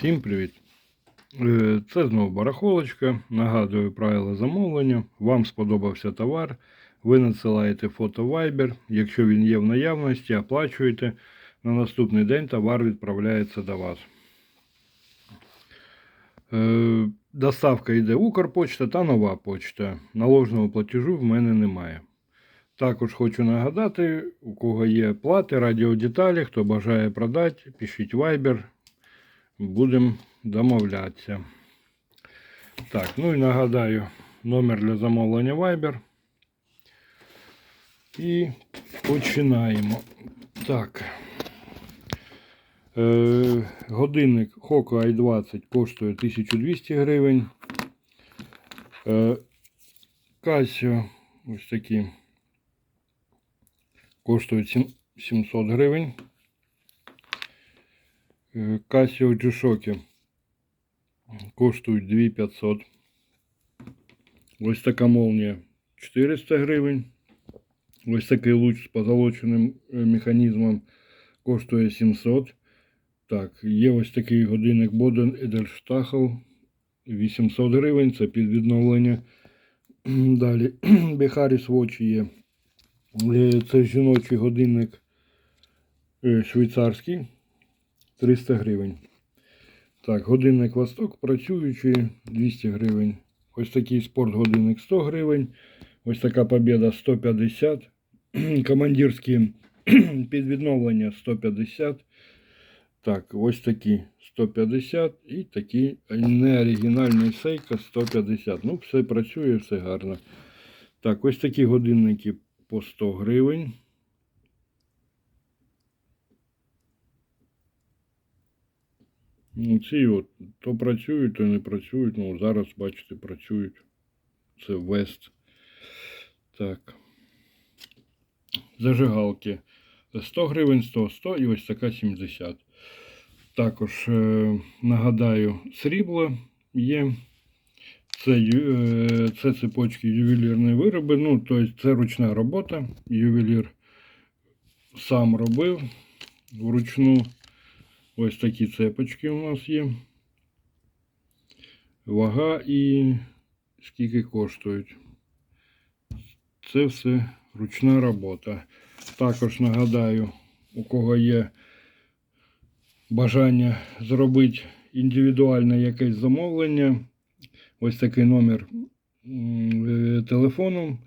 Всім привіт! Е, Це знову барахолочка. Нагадую правила замовлення. Вам сподобався товар. Ви надсилаєте фото Viber. Якщо він є в наявності, оплачуєте. На наступний день товар відправляється до вас. Е, Доставка йде Укрпочта та нова почта. Наложного платежу в мене немає. Також хочу нагадати, у кого є плати, радіодеталі, хто бажає продати, пишіть Viber, будемо домовлятися. Так, ну і нагадаю, номер для замовлення Viber. І починаємо. Так. Е, годинник Hoku i20 коштує 1200 гривень. Е, ось такі коштують 700 гривень. Е, Casio G-Shock коштують 2500. Ось така молнія 400 гривень. Ось такий луч з позолоченим е, механізмом коштує 700. Так, є ось такий годинник Boden Edelstachel 800 гривень. Це під відновлення. Далі Beharis Watch є. Е, Це жіночий годинник е, швейцарський 300 гривень. Так, годинник Восток працюючий 200 гривень. Ось такий спортгодинник 100 гривень. Ось така побіда 150. Командирські під відновлення 150. Так, ось такі 150 і такі неоригінальний сейка 150. Ну, все працює, все гарно. Так, ось такі годинники по 100 гривень. Ці от то працюють, то не працюють. Ну, зараз, бачите, працюють. Це Вест. Так. Зажигалки. 100 гривень, 100, 100 і ось така 70. Також е, нагадаю, срібло є. Це, е, це цепочки ювелірні вироби. Ну, тобто це ручна робота. Ювелір сам робив вручну. Ось такі цепочки у нас є. Вага і скільки коштують. Це все ручна робота. Також нагадаю, у кого є бажання зробити індивідуальне якесь замовлення. Ось такий номер телефону.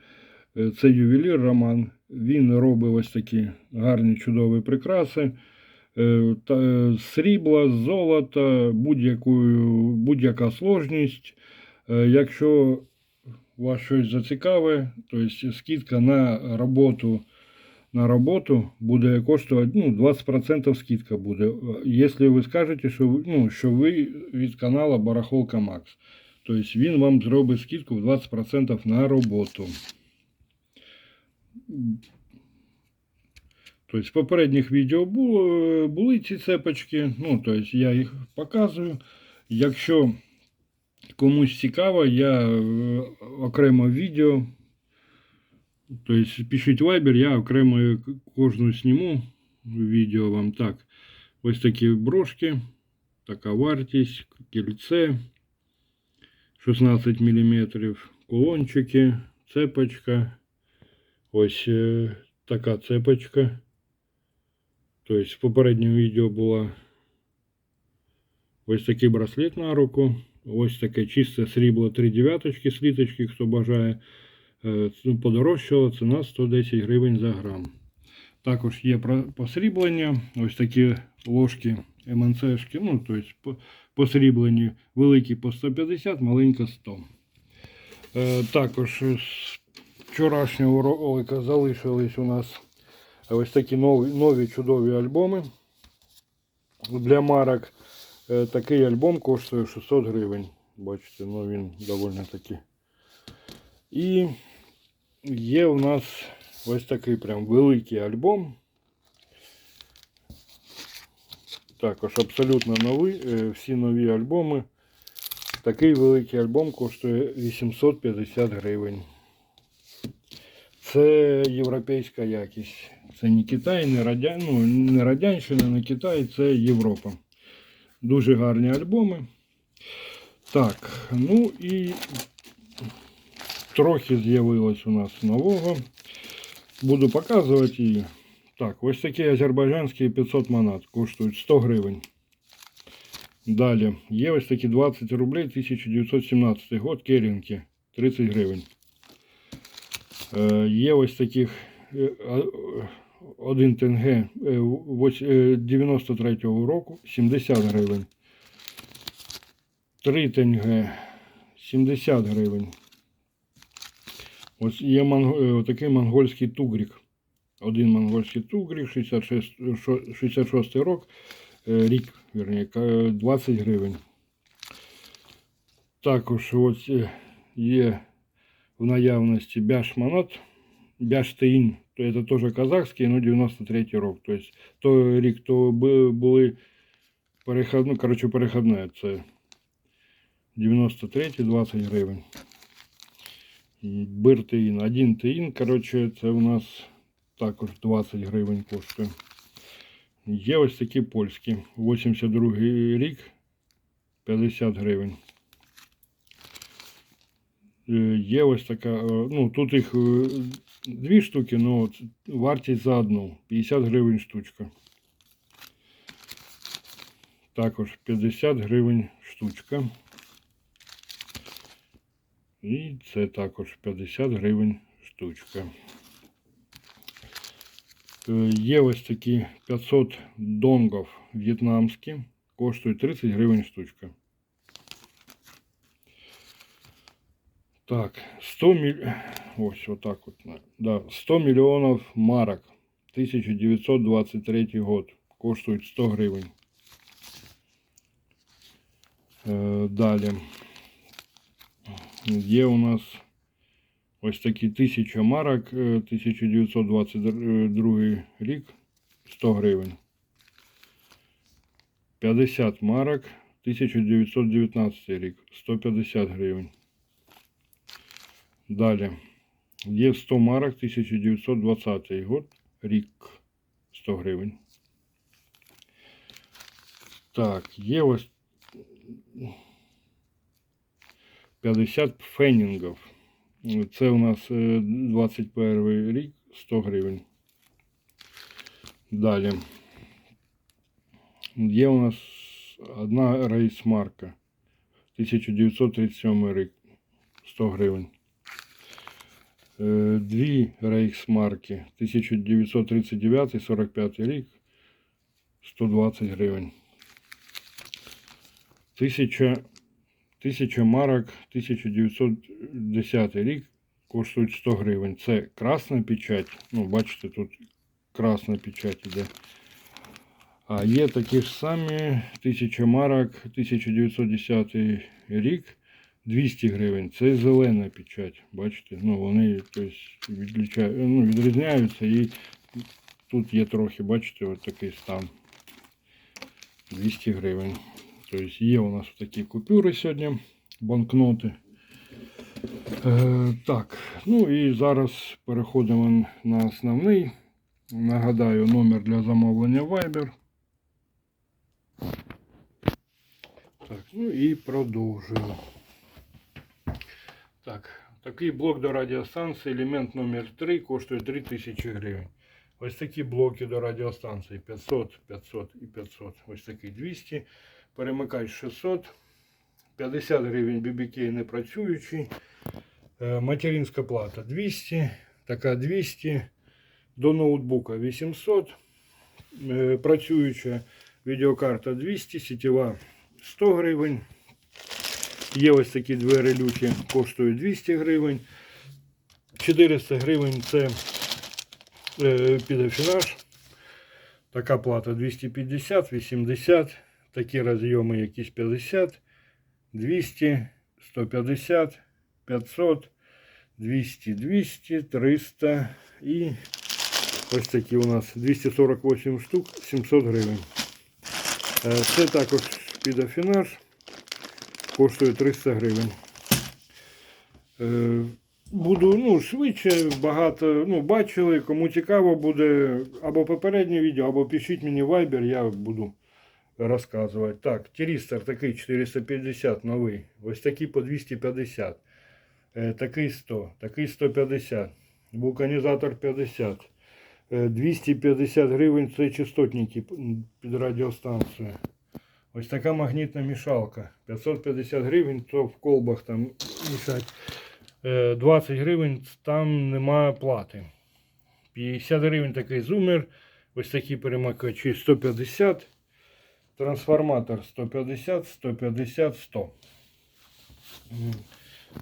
Це ювелір Роман. Він робить ось такі гарні чудові прикраси. Е, е, Срібла, золота, будь-яка сложність. Е, Якщо вас щось зацікаве, то скидка на роботу на роботу буде коштувати ну, 20% скидка буде. Якщо ви скажете, що, ну, що ви від каналу Барахолка Макс. Тобто він вам зробить скидку в 20% на роботу. Тобто, в попередніх відео було, були ці цепочки. Ну, тобто, я їх показую. Якщо комусь цікаво, я е, окремо відео. Тобто, пишіть Viber, я окремо кожну зніму відео вам. Так, ось такі брошки, така вартість, кільце 16 мм, кулончики, цепочка. Ось е, така цепочка. Тобто в попередньому відео була ось такий браслет на руку. Ось таке чисте срібло 3 дев'яточки, сліточки, хто бажає. Е, ну, Подорожчала ціна 110 гривень за грам. Також є посріблення. Ось такі ложки МНЦшки. Ну, тобто по- посріблені великі по 150, маленька 100. Е, Також з вчорашнього ролика залишились у нас ось такі нові, нові чудові альбоми. Для марок е, такий альбом коштує 600 гривень. Бачите, ну він доволі таки. І є у нас ось такий прям великий альбом. Також абсолютно новий, е, всі нові альбоми. Такий великий альбом коштує 850 гривень. Це європейська якість. Це не Китай, не, Радя... ну, не Радянщина, не Китай, це Європа. Дуже гарні альбоми. Так, ну і трохи з'явилось у нас нового. Буду показувати її. Так, ось такі азербайджанські 500 монат коштують 100 гривень. Далі, є ось такі 20 рублей 1917 год, керінки 30 гривень. Е, є ось таких е, а- 1 тенге е, е, 93-го року 70 гривень. 3 тенге 70 гривень. Ось є манго, е, такий монгольський тугрік. Один монгольський тугрік, 66, шо- 66 рок, е, рік, вірні, 20 гривень. Також ось е, є в наявності бяш-монат, бяш-теїн, то це теж казахський, ну 93 рок. Тобто той рік то бу- були переход, ну, коротше, переходне, це 93 20 гривень. Биртеїн, один теїн, коротше, це у нас також 20 гривень коштує. Є ось такі польські. 82 рік 50 гривень. Е, Є ось така, е, ну тут їх е, дві штуки, але вартість за одну 50 гривень штучка. Також 50 гривень штучка. І це також 50 гривень штучка. Е, Є ось такі 500 донгов в'єтнамські. Коштують 30 гривень штучка. Так, 100 міль... Ось отак от. Да, 100 мільйонів марок. 1923 год. Коштують 100 гривень. Е, Далі. Є у нас ось такі 1000 марок, е, 1922 рік, 100 гривень. 50 марок, 1919 рік, 150 гривень. Далі. Є 100 марок, 1920 год, рік, 100 гривень. Так, є ось 50 фенінгів. Це у нас е, 21 рік, 100 гривень. Далі. Є у нас одна рейсмарка. 1937 рік, 100 гривень. Е, Дві рейхсмарки 1939 45 рік 120 гривень. Тисяча, тисяча марок 1910 рік коштують 100 гривень. Це красна печать. Ну, бачите, тут красна печать іде. А є такі ж самі 1000 марок 1910 рік 200 гривень. Це зелена печать. Бачите? Ну, вони відлічають, ну, відрізняються і тут є трохи, бачите, от такий стан. 200 гривень. Тобто є у нас такі купюри сьогодні, банкноти. Е, так, ну і зараз переходимо на основний. Нагадаю, номер для замовлення Viber. Так, ну і продовжуємо. Так, такий блок до радіостанції, елемент номер 3 коштує 3000 гривень. Ось такі блоки до радіостанції 500, 500 і 500. Ось такий 200. Перемикач 600. 50 гривень BBK не працюючий. Е, Материнська плата 200. Така 200. До ноутбука 800. Е, Працююча відеокарта 200, сітєва 100 гривень. Є ось такі двері люті, коштують 200 гривень. 400 гривень це е, підафінаж. Така плата 250, 80. Такі розйоми якісь 50, 200, 150, 500, 200, 200, 300 і ось такі у нас 248 штук, 700 гривень. Е, Це також підафінаж. Коштує 300 гривень. Е, Буду ну, швидше, багато ну, бачили. Кому цікаво буде або попереднє відео, або пишіть мені в Viber, я буду розказувати. Так, тірістер такий 450 новий. Ось такий по 250. Е, такий 100, такий 150. Вулканізатор 50. Е, 250 гривень це частотники під радіостанцію. Ось така магнітна мішалка. 550 гривень, то в колбах там мішать. Е, 20 гривень там немає плати. 50 гривень такий зумер. Ось такі перемикачі 150. Трансформатор 150, 150, 100.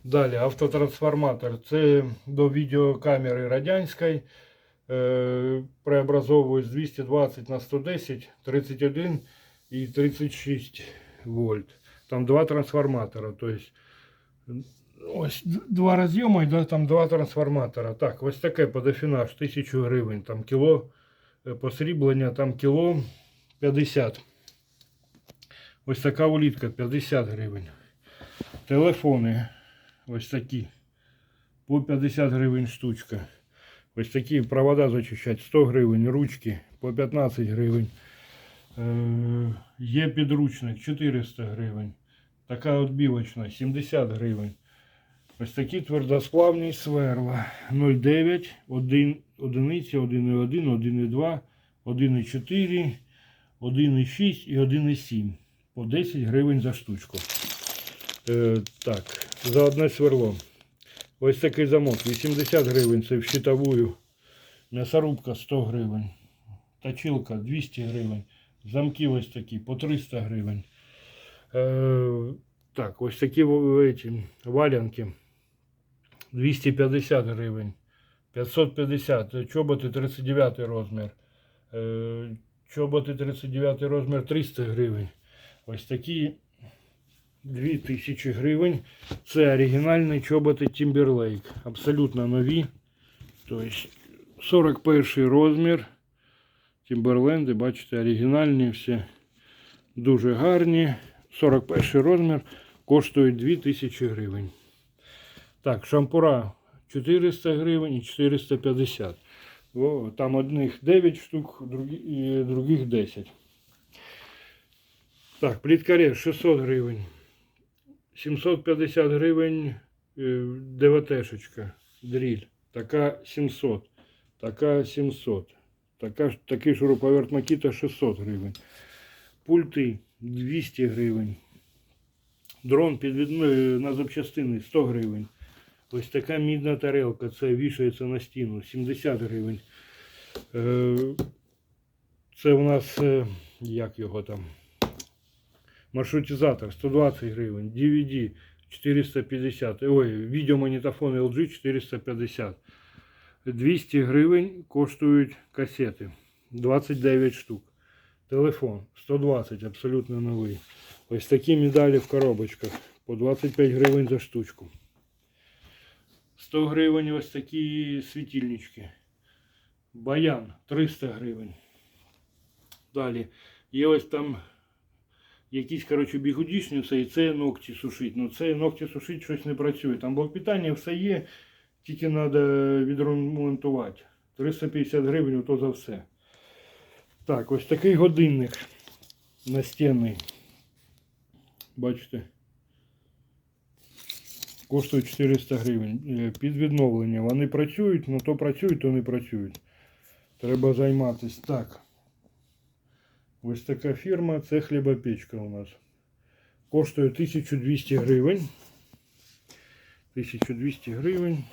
Далі автотрансформатор. Це до відеокамери радянської. Е, преобразовую з 220 на 110, 31 і 36 вольт. Там два трансформатора. То есть, ось два роз'єми, да, там два трансформатора. Так, ось таке подофінаж, 1000 гривень. Там кіло е, посріблення, там кіло 50. Ось така улітка 50 гривень. Телефони ось такі. По 50 гривень штучка. Ось такі провода зачищать 100 гривень, ручки по 15 гривень. Е, є підручник 400 гривень. Така отбівочна 70 гривень. Ось такі твердосплавні сверла 0,9, 1 одиниця, 1,1, 1,2, 1,4, 1,6 і 1,7. По 10 гривень за штучку. Е, так, за одне сверло. Ось такий замок 80 гривень, це в щитовую. М'ясорубка 100 гривень. Точилка 200 гривень. Замки ось такі по 300 гривень. Е, так, ось такі эти, валянки 250 гривень. 550. Е, Чоботи 39 розмір. Е, чоботи 39 розмір 300 гривень. Ось такі 2000 гривень. Це оригінальні чоботи Timberlake. Абсолютно нові. Тобто 41 розмір. Тімберленди, бачите, оригінальні всі. Дуже гарні. 41 розмір. Коштують 2000 гривень. Так, шампура 400 гривень і 450. О, там одних 9 штук, других 10. Так, пліткарез 600 гривень. 750 гривень е, ДВТшечка, дріль. Така 700. Така 700. Така, такий шуруповерт Макіта 600 гривень. Пульти 200 гривень. Дрон підвідно на запчастини 100 гривень. Ось така мідна тарелка, це вішається на стіну, 70 гривень. Е, Це у нас, е, як його там, маршрутизатор 120 гривень, DVD 450, ой, відеомагнітофон LG 450. 200 гривень коштують касети, 29 штук. Телефон 120, абсолютно новий. Ось такі медалі в коробочках по 25 гривень за штучку. 100 гривень ось такі світильнички. Баян 300 гривень. Далі. Є ось там якісь, коротше, бігудішні, це і це ногті сушить. Ну це ногті сушить щось не працює. Там блок питання все є, тільки треба відремонтувати. 350 гривень то за все. Так, ось такий годинник настінний. Бачите? Коштує 400 гривень. Е, Під відновлення. Вони працюють, ну то працюють, то не працюють. Треба займатися. Так. Ось така фірма, це хлібопечка у нас. Коштує 1200 гривень. 1200 гривень.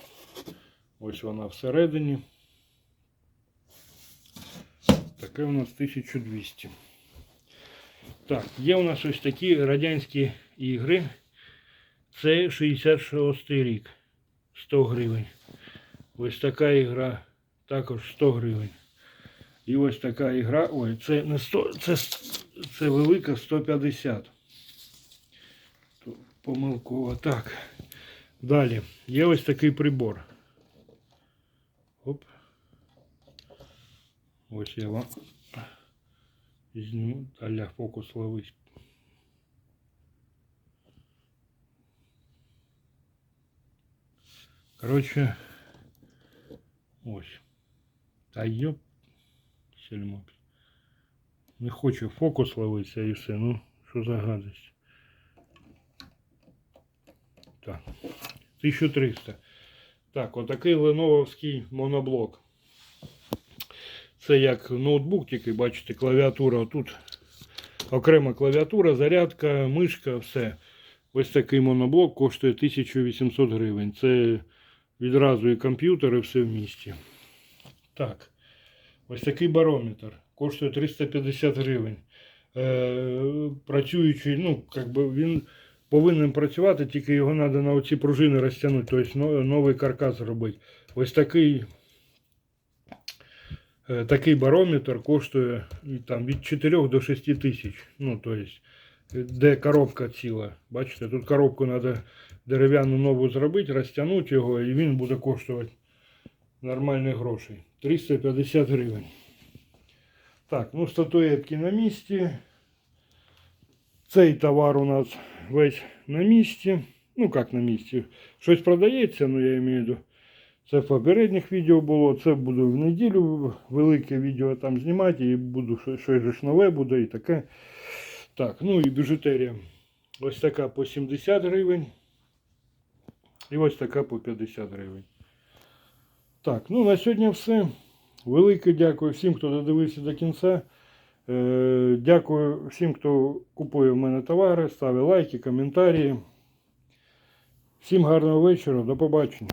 Ось вона всередині. Таке у нас 1200. Так, є у нас ось такі радянські ігри. Це 66 рік. 100 гривень. Ось така ігра також 100 гривень. І ось така ігра. Ой, це не 100, це, це велика 150. Помилково. Так. Далі. Є ось такий прибор. Ось я вам зніму. Аля фокус ловить. Коротше, ось. Та йоп. Сельмок. Не хоче фокус ловитися і все. Ну, що за гадость. Так. 1300. Так, отакий леновський моноблок. Це як ноутбук, тільки бачите, клавіатура. Тут окрема клавіатура, зарядка, мишка, все. Ось такий моноблок коштує 1800 гривень. Це відразу і комп'ютер, і все в місті. Так. Ось такий барометр. Коштує 350 гривень. Е, працюючий, ну, як би він повинен працювати, тільки його треба на оці пружини розтягнути, тобто новий каркас зробити. Ось такий, такий барометр коштує і там, від 4 до 6 тисяч. Ну, тобто, де коробка ціла. Бачите, тут коробку треба дерев'яну нову зробити, розтягнути його, і він буде коштувати нормальних грошей. 350 гривень. Так, ну статуетки на місці. Цей товар у нас весь на місці. Ну як на місці? Щось продається, ну я маю в виду. Це в попередніх відео було. Це буду в неділю велике відео там знімати і буду щось нове буде і таке. Так, ну і біжутерія. Ось така по 70 гривень. І ось така по 50 гривень. Так, ну на сьогодні все. Велике дякую всім, хто додивився до кінця. Е, Дякую всім, хто купує в мене товари, ставить лайки, коментарі. Всім гарного вечора, до побачення.